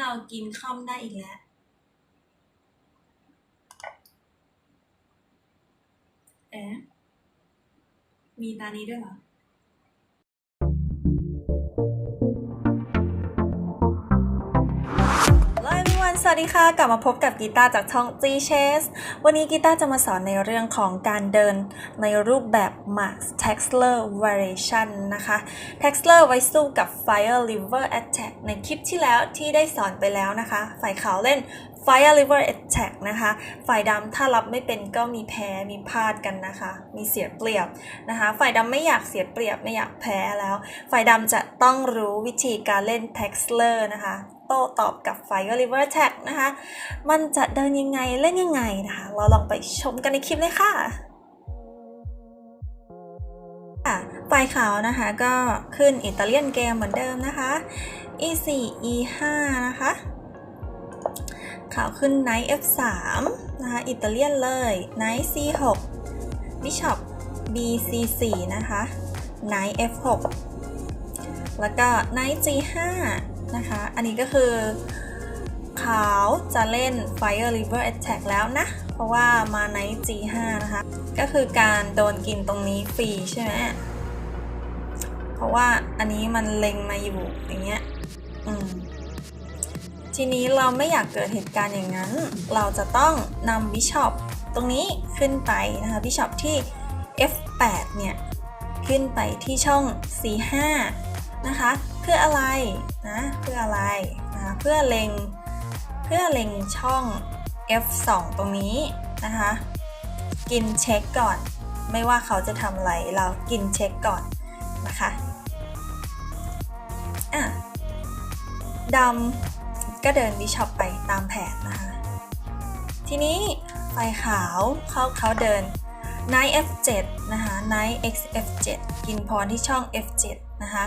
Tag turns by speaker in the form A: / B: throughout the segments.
A: เรากินค่อมได้อีกแล้ว เอ๊ะมีตานี้ด้วยเหรอ สวัสดีค่ะ กลับมาพบกับกีตาร์จากช่อง G Chess วันนี้กีตาร์จะมาสอนในเรื่องของการเดินในรูปแบบ Max Texler Variation นะคะ Texler ไว้สู้กับ Fire River Attack ในคลิปที่แล้วที่ได้สอนไปแล้วนะคะ ฝ่ายขาวเล่น Fire River Attack นะคะ ฝ่ายดำถ้ารับไม่เป็นก็มีแพ้ มีพลาดกันนะคะ มีเสียเปรียบนะคะ ฝ่ายดำไม่อยากเสียเปรียบไม่อยากแพ้แล้ว ฝ่ายดำจะต้องรู้วิธีการเล่น Texler นะคะ โต้ตอบกับ Fire River Attack นะคะ มันจะเดินยังไงเล่นยังไงนะคะ เราลองไปชมกันในคลิปเลยค่ะค่ะฝ่ายขาวนะคะก็ขึ้นอิตาเลียนเกมเหมือนเดิมนะคะ e4 e5 นะคะขาวขึ้น knight f3 นะคะอิตาเลียนเลย knight c6 bishop bc4 นะคะ knight f6 แล้วก็ knight g5 นะคะ อันนี้ก็คือขาวจะเล่น Fire River Attack แล้วนะ เพราะว่ามา Knight G5 นะคะ ก็คือการโดนกินตรงนี้ฟรีใช่ไหมเพราะว่าอันนี้มันเล็งมาอยู่อย่างเงี้ย อืมทีนี้เราไม่อยากเกิดเหตุการณ์อย่างนั้น เราจะต้องนำบิชอปตรงนี้ขึ้นไปนะคะบิชอปที่ F8 เนี่ย ขึ้นไปที่ช่อง C5 นะคะ เพื่ออะไรนะเพื่ออะไรนะเพื่อเล็งเพื่อเล็งช่อง F2 ตรงนี้นะคะ กินเช็คก่อน ไม่ว่าเขาจะทำอะไรเรากินเช็คก่อนนะคะอะดำก็เดินบิชอปไปตามแผนนะคะ ทีนี้ไฟขาวเขาเขาเดิน knight f7 นะคะ knight x f7 กินพรที่ช่อง f7 นะคะ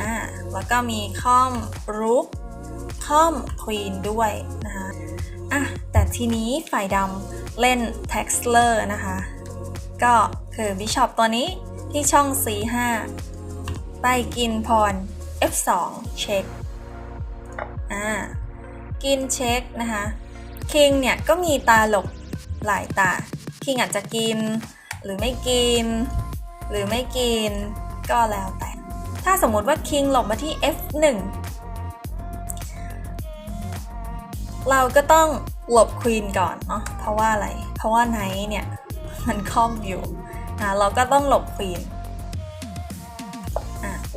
A: อ่าแล้วก็มีค่อมรูปค่อมควีนด้วยนะคะอะแต่ทีนี้ฝ่ายดำเล่น Texler นะคะ ก็คือบิชอปตัวนี้ที่ช่อง c5 ไปกินพร f2 เช็คอ่ากินเช็คนะคะคิงเนี่ยก็มีตาหลบหลายตาคิงอาจจะกินหรือไม่กิน หรือไม่กินก็แล้วแต่ ถ้าสมมติว่าคิงหลบมาที่ f1 เราก็ต้องหลบควีนก่อนเนาะเพราะว่าอะไร เพราะว่าไนท์เนี่ย มันคล่อมอยู่นะเราก็ต้องหลบควีน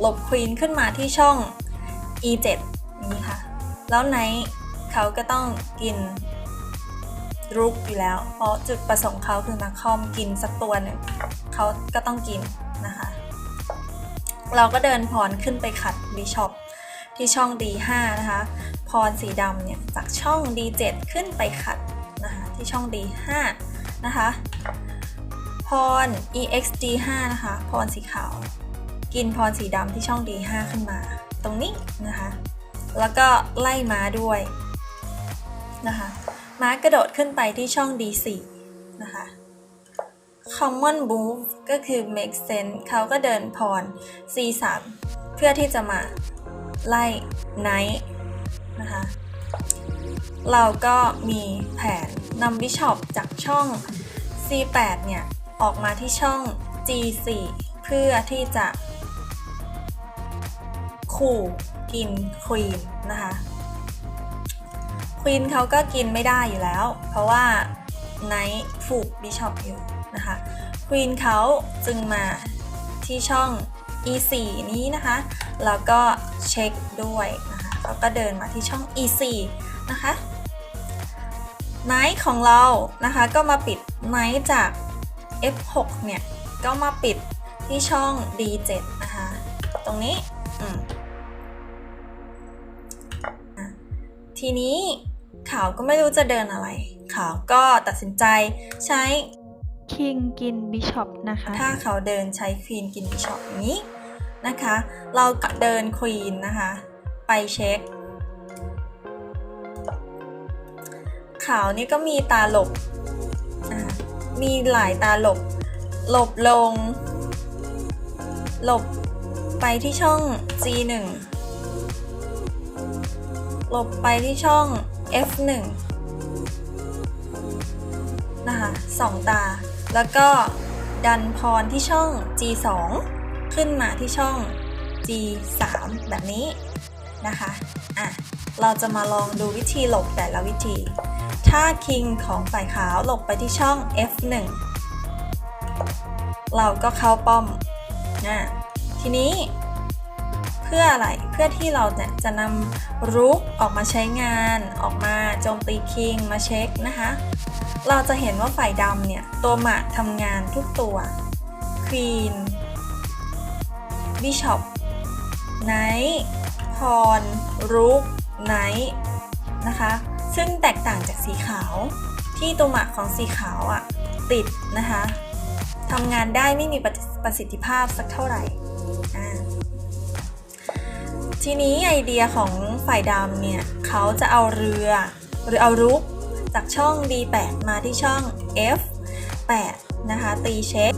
A: หลบควีนขึ้นมาที่ช่อง e7 นี้ค่ะ แล้วไนท์เขาก็ต้องกินรุกอยู่แล้ว เพราะจุดประสงค์เขาคือมาคอมกินสักตัวหนึ่งเขาก็ต้องกิน เราก็เดินพรขึ้นไปขัดบิชอปที่ช่อง D5 นะคะ พรสีดำเนี่ยจากช่อง D7 ขึ้นไปขัดนะคะที่ช่อง D5 นะคะพร EXD5 นะคะพรสีขาว กินพรสีดำที่ช่อง D5 ขึ้นมา ตรงนี้นะคะ แล้วก็ไล่ม้าด้วยนะคะม้ากระโดดขึ้นไปที่ช่อง D4 นะคะ common move ก็คือ make sense เขาก็เดินพร C3 เพื่อที่จะมาไล่ knight นะคะ เราก็มีแผนนำบิชอปจากช่อง C8 เนี่ย ออกมาที่ช่อง G4 เพื่อที่จะ ขู่กินควีนนะคะควีนเขาก็กินไม่ได้อยู่แล้ว เพราะว่าไนท์ผูกบิชอปอยู่ นะคะควีนเขาจึงมาที่ช่อง e4 นี้นะคะ แล้วก็เช็คด้วยนะคะแล้วก็เดินมาที่ช่อง e4 นะคะไนท์ของเรานะคะก็มาปิดไนท์จาก f6 เนี่ยก็มาปิดที่ช่อง d7 นะคะตรงนี้ทีนี้ขาวก็ไม่รู้จะเดินอะไรขาวก็ตัดสินใจใช้
B: คิงกินบิชอปนะคะ
A: ถ้าเขาเดินใช้ควีนกินบิชอปนี้นะคะ เราก็เดินควีนนะคะ ไปเช็คขาวนี่ก็มีตาหลบ มีหลายตาหลบ หลบลง หลบไปที่ช่อง G1 หลบไปที่ช่อง F1 นะคะสองตา แล้วก็ดันพรที่ช่อง G2 ขึ้นมาที่ช่อง G3 แบบนี้นะคะอะเราจะมาลองดูวิธีหลบแต่ละวิธี ถ้าคิงของฝ่ายขาวหลบไปที่ช่อง F1 เราก็เข้าป้อมนะทีนี้เพื่ออะไร เพื่อที่เราเนี่ยจะนำรุกออกมาใช้งาน ออกมาโจมตีคิงมาเช็คนะคะ เราจะเห็นว่าฝ่ายดำเนี่ย ตัวหมากทำงานทุกตัว ควีน บิชอป ไนท์พรรุก ไนท์นะคะ ซึ่งแตกต่างจากสีขาวที่ตัวหมากของสีขาวอะ่ะ ติดนะคะทำงานได้ไม่มีประสิทธิภาพสักเท่าไหร่ ทีนี้ไอเดียของฝ่ายดำเนี่ย เขาจะเอาเรือ หรือเอารุก จากช่อง D8 มาที่ช่อง F8 นะคะ ตีเช็ค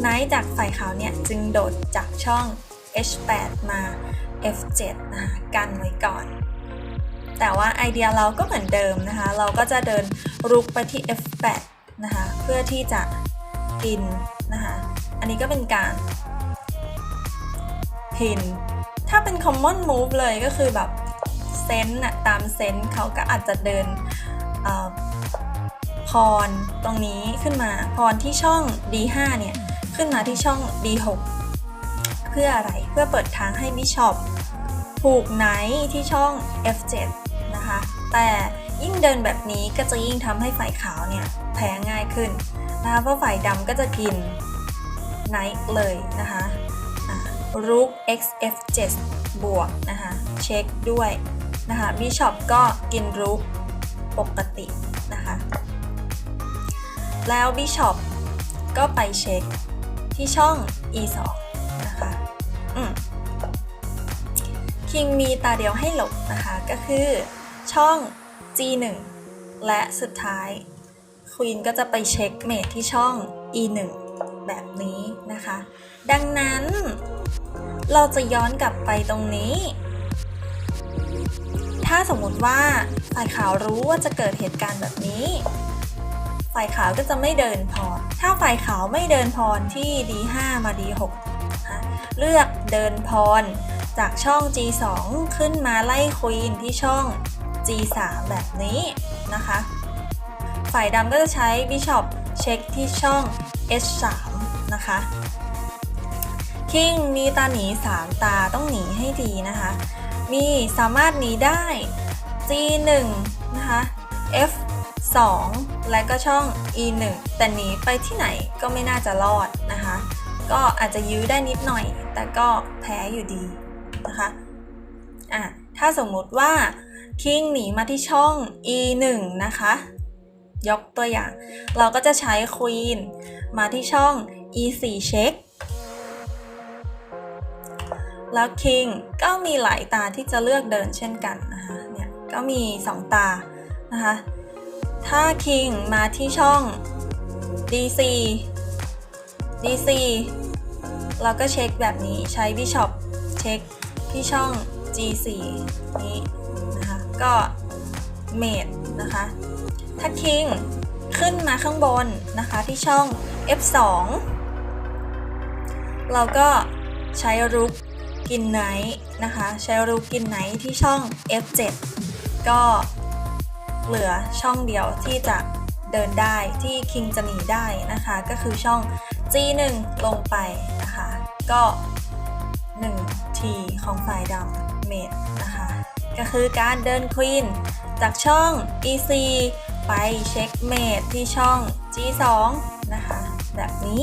A: ไนท์จากฝ่ายขาวเนี่ยจึงโดดจากช่อง H8 มา F7 นะคะกันไว้ก่อน แต่ว่าไอเดียเราก็เหมือนเดิมนะคะ เราก็จะเดินรุกไปที่ F8 นะคะเพื่อที่จะกินนะคะอันนี้ก็เป็นการพินถ้าเป็น common move เลยก็คือแบบเซนต์อะตามเซนต์เขาก็อาจจะเดิน พรตรงนี้ขึ้นมาพรที่ช่อง D5 เนี่ยขึ้นมาที่ช่อง D6 เพื่ออะไรเพื่อเปิดทางให้บิชอปผูกไนท์ที่ช่อง F7 นะคะแต่ยิ่งเดินแบบนี้ก็จะยิ่งทำให้ฝ่ายขาวเนี่ยแพ้ง่ายขึ้นนะคะเพราะฝ่ายดำก็จะกินไนท์เลยนะคะรูก xf7 บวกนะคะเช็คด้วยนะคะบิชอปก็กินรูก ปกตินะคะ แล้วบิชอปก็ไปเช็คที่ช่อง e2 นะคะอืมคิงมีตาเดียวให้หลบนะคะ ก็คือช่อง g1 และสุดท้ายควีนก็จะไปเช็คเมทที่ช่อง e1 แบบนี้นะคะ ดังนั้นเราจะย้อนกลับไปตรงนี้ ถ้าสมมติว่า ฝ่ายขาวรู้ว่าจะเกิดเหตุการณ์แบบนี้ ฝ่ายขาวก็จะไม่เดินพร ถ้าฝ่ายขาวไม่เดินพรที่ D5 มา D6 นะคะเลือกเดินพรจากช่อง G2 ขึ้นมาไล่ควีนที่ช่อง G3 แบบนี้นะคะ ฝ่ายดำก็จะใช้บิชอปเช็คที่ช่อง H3 นะคะคิงมีตาหนี 3 ตาต้องหนีให้ดีนะคะ มีสามารถหนีได้ G1 นะคะ F2 และก็ช่อง E1 แต่หนีไปที่ไหนก็ไม่น่าจะรอดนะคะ ก็อาจจะยื้อได้นิดหน่อย แต่ก็แพ้อยู่ดีนะคะอะถ้าสมมุติว่าคิงหนีมาที่ช่อง E1 นะคะ ยกตัวอย่าง เราก็จะใช้ควีนมาที่ช่อง E4 เช็ค แล้วคิงก็มีหลายตาที่จะเลือกเดินเช่นกันนะคะเนี่ย ก็มี 2 ตานะคะ ถ้าคิงมาที่ช่อง D4 D4 เราก็เช็คแบบนี้ใช้บิชอปเช็คที่ช่อง G4 นี้นะคะก็เมดนะคะถ้าคิงขึ้นมาข้างบนนะคะที่ช่อง F2 เราก็ใช้รุกกินไนท์นะคะ ใช้รุกกินไนท์ที่ช่อง F7 ก็เหลือช่องเดียวที่จะเดินได้ที่คิงจะหนีได้นะคะ ก็คือช่อง G1 ลงไปนะคะ ก็1ทีของฝ่ายดำเมดนะคะ ก็คือการเดินควีนจากช่อง E4 ไปเช็คเมดที่ช่อง G2 นะคะ แบบนี้